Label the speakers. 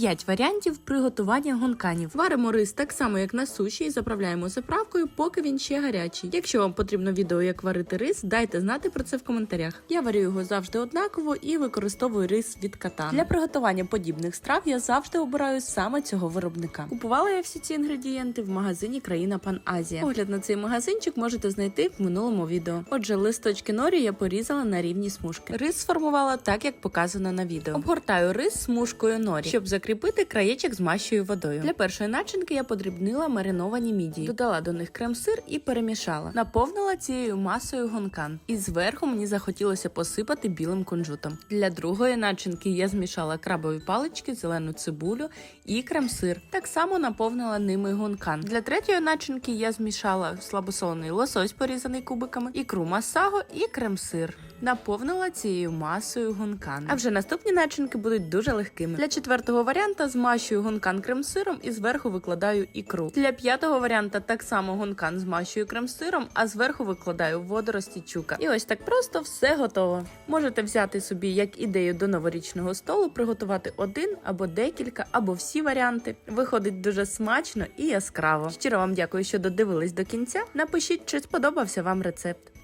Speaker 1: 5 варіантів приготування гонканів. Варимо рис так само, як на суші, і заправляємо заправкою, поки він ще гарячий. Якщо вам потрібно відео, як варити рис, дайте знати про це в коментарях. Я варю його завжди однаково і використовую рис від катан. Для приготування подібних страв я завжди обираю саме цього виробника. Купувала я всі ці інгредієнти в магазині Країна Пан Азія. Огляд на цей магазинчик можете знайти в минулому відео. Отже, листочки норі я порізала на рівні смужки. Рис сформувала так, як показано на відео. Обгортаю рис смужкою норі, щоб закріпити краєчок мащою водою. Для першої начинки я подрібнила мариновані мідії, додала до них крем-сир і перемішала. Наповнила цією масою гонкан. І зверху мені захотілося посипати білим кунжутом. Для другої начинки я змішала крабові палички, зелену цибулю і крем-сир. Так само наповнила ними гонкан. Для третьої начинки я змішала слабосолений лосось, порізаний кубиками, ікру масаго і крем-сир. Наповнила цією масою гонкан. А вже наступні начинки будуть дуже легкими. Для четвертого варіанта змащую гонкан крем-сиром і зверху викладаю ікру. Для п'ятого варіанта так само гонкан змащую крем-сиром, а зверху викладаю водорості чука. І ось так просто все готово. Можете взяти собі як ідею до новорічного столу, приготувати один або декілька, або всі варіанти. Виходить дуже смачно і яскраво. Щиро вам дякую, що додивились до кінця. Напишіть, чи сподобався вам рецепт.